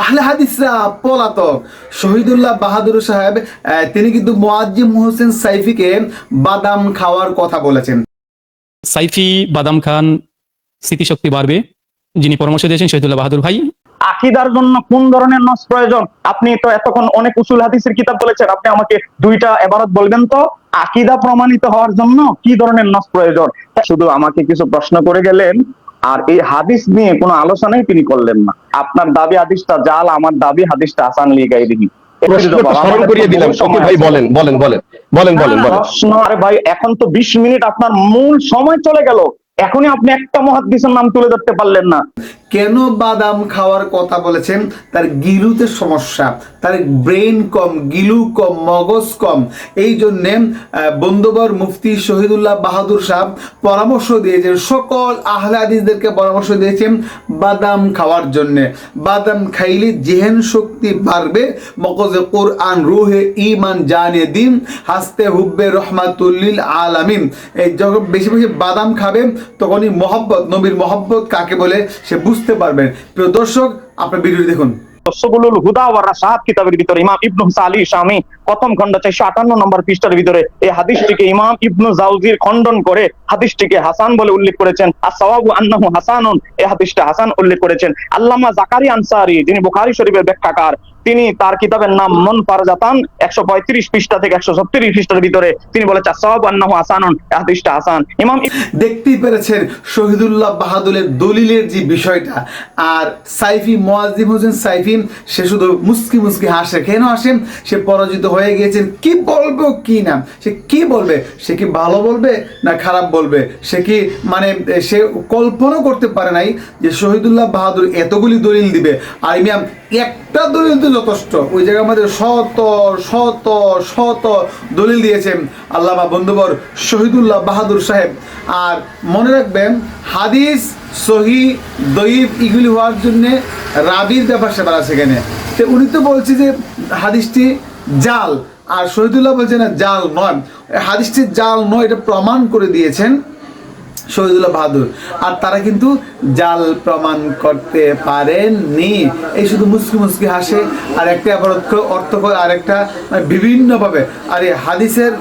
আহলে হাদিসরা পলাতক। শহীদুল্লাহ বাহাদুর সাহেব তিনি কিন্তু মোয়াজ্জিম হোসেন সাইফিকে বাদাম খাওয়ার কথা বলেছেন। সাইফি বাদাম খান স্মৃতিশক্তি বাড়বে যিনি পরামর্শ দিয়েছেন শহীদুল্লাহ বাহাদুর ভাই। আকিদার জন্য কোন ধরনের নস প্রয়োজন? আপনি তো এতক্ষণ অনেক উসুল হাদিসের কিতাব বলেছেন আপনি আমাকে দুইটা এবারত বলবেন তো? আকিদা প্রমাণিত হওয়ার জন্য কি ধরনের নস প্রয়োজন? শুধু আমাকে কিছু প্রশ্ন করে গেলেন আর এই হাদিস নিয়ে কোনো আলোচনাই তিনি করলেন না। আপনার দাবি হাদিসটা জাল আমার দাবি হাদিসটা আসান লিয়ে গাই দিবি। প্রশ্নটা স্মরণ করিয়ে দিলাম। ওকে ভাই বলেন বলেন বলেন বলেন বলেন বলেন। ভাই এখন তো বিশ মিনিট আপনার মূল সময় চলে গেল। এখনই আপনি একটা মহাদিসের নাম তুলে ধরতে পারলেন না। কেন বাদাম খাওয়ার কথা বলেছেন? তার গিলুতে সমস্যা, তার ব্রেন কম, গিলু কম, মগজ কম। এই জন্যে বন্ধুবর মুফতি শহীদুল্লাহ বাহাদুর সাহেব পরামর্শ দিয়েছেন, সকল আহলে হাদিসদেরকে পরামর্শ দিয়েছেন বাদাম খাওয়ার জন্যে। বাদাম খাইলে জেহেন শক্তি বাড়বে, মগজে কোরআন, রুহে ইমান জানে দিন, হাসতে হুব্বে রহমাতুল্লিল আলামিন। এই যখন বেশি বেশি বাদাম খাবে, তখনই মহব্বত, নবীর মহব্বত কাকে বলে? সে বুঝতে পারবেন। প্রিয় দর্শক, আপনার ভিডিওটি দেখুন। সবুলুল হুদা রাসাহাত কিতাবের ভিতরে ইমাম ইবনু সালি শামি প্রথম খণ্ড চারশো আটান্ন নম্বর পৃষ্ঠার ভিতরে এই হাদিসটিকে ইমাম ইবনু জাউজির খণ্ডন করে হাদিসটিকে হাসান বলে উল্লেখ করেছেন। আর সওয়াবু আন্নাহু হাসানুন, এই হাদিসটা হাসান উল্লেখ করেছেন। আল্লামা জাকারি আনসারি, যিনি বুখারি শরীফের ব্যাখ্যাকার তিনি তার কিতাবের নাম মন ফারজাতান একশো পঁয়ত্রিশ পৃষ্ঠা থেকে একশো সত্তরিশ পৃষ্ঠার ভিতরে তিনি বলেছেন হাসানুন, এই হাদিসটা হাসান। ইমাম দেখতেই পেরেছেন শহীদুল্লাহ বাহাদুরের দলিলের যে বিষয়টা। আর সাইফি মোয়াজিম হোসেন সাইফি, সে শুধু মুস্কি মুস্কি হাসে, কেন হাসে? সে পরাজিত হয়ে গিয়েছেন, কি বলবে, কি না? সে কি বলবে? সে কি ভালো বলবে না খারাপ বলবে? সে কি মানে সে কল্পনা করতে পারে নাই যে শহীদুল্লাহ বাহাদুর এতগুলি দলিল দিবে। আর ইমাম, একটা দলিল যথেষ্ট ওই জায়গার মধ্যে শত শত শত দলিল দিয়েছেন আল্লামা বন্ধুবর শহীদুল্লাহ বাহাদুর সাহেব। আর মনে রাখবেন, হাদিস সহি দইব এগুলি হওয়ার জন্যে রাবির ব্যাপার সেবার আছে এখানে। তো উনি তো বলছে যে হাদিসটি জাল, আর শহীদুল্লাহ বলছে না, জাল নয়। হাদিসটি জাল নয়, এটা প্রমাণ করে দিয়েছেন শহীদুল্লাহ বাহাদুর। আর তারা কিন্তু জাল প্রমাণ করতে পারেননি। এই শুধু মুসকি মুসকি হাসে আর একটা অর্থ- আর মানে বিভিন্নভাবে, আর এই হাদিসের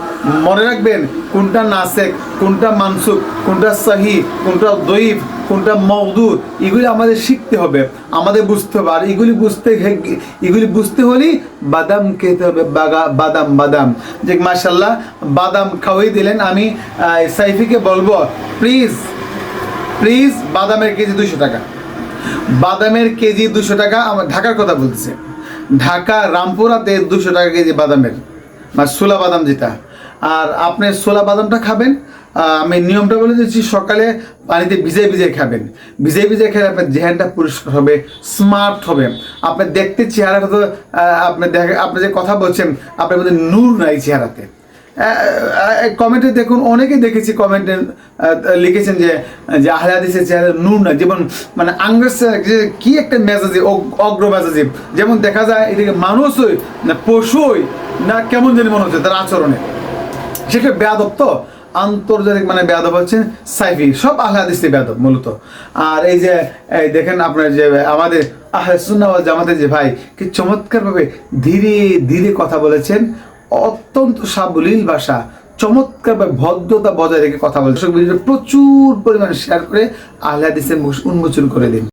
মনে রাখবেন, কোনটা নাসেক, কোনটা মানসুক কোনটা সাহি, কোনটা দইব কোনটা মওদুদ, এগুলি আমাদের শিখতে হবে, আমাদের বুঝতে হবে। আর এগুলি বুঝতে এগুলি বুঝতে হলেই বাদাম খেতে হবে, বাগা বাদাম বাদাম। যে মাসাল্লাহ বাদাম খাওয়াই দিলেন, আমি সাইফিকে বলব প্লিজ প্লিজ বাদামের কেজি দুশো টাকা। বাদামের কেজি দুশো টাকা, আমার ঢাকার কথা বলতেছে। ঢাকা, রামপুরাতে দুশো টাকা কেজি বাদামের মানে সোলা বাদাম যেটা। আর আপনি সোলা বাদামটা খাবেন আমি নিয়মটা বলে দিচ্ছি, সকালে পানিতে ভিজে ভিজে খাবেন। ভিজে ভিজে খেলে আপনার জেহানটা পরিষ্কার হবে, স্মার্ট হবে। আপনার দেখতে চেহারাটা তো আপনি দেখে, আপনি যে কথা বলছেন, আপনার মধ্যে নূর নাই চেহারাতে। কমেন্টে দেখুন অনেকে দেখেছি কমেন্টে লিখেছেন যে যে আহলে হাদিসের চেহারা নূর না যেমন মানে যে কি একটা মেজাজি অগ্র মেজাজি। যেমন দেখা যায়, এদিকে মানুষই না পশুই না কেমন জানি মনে হচ্ছে তার আচরণে। সেটা বেয়াদব তো? আন্তর্জাতিক মানে বেয়াদব হচ্ছে সাইফি। সব আহলে বেয়াদব মূলত। আর এই যে, এই দেখেন আপনার যে, আমাদের আহলে ওয়াল জামাতের যে ভাই, কি চমৎকারভাবে ধীরে ধীরে কথা বলেছেন। অত্যন্ত সাবলীল ভাষা, চমৎকারভাবে ভদ্রতা বজায় রেখে কথা বলে প্রচুর পরিমাণে শেয়ার করে আহলে হাদিসের মুখ উন্মোচন করে দিন।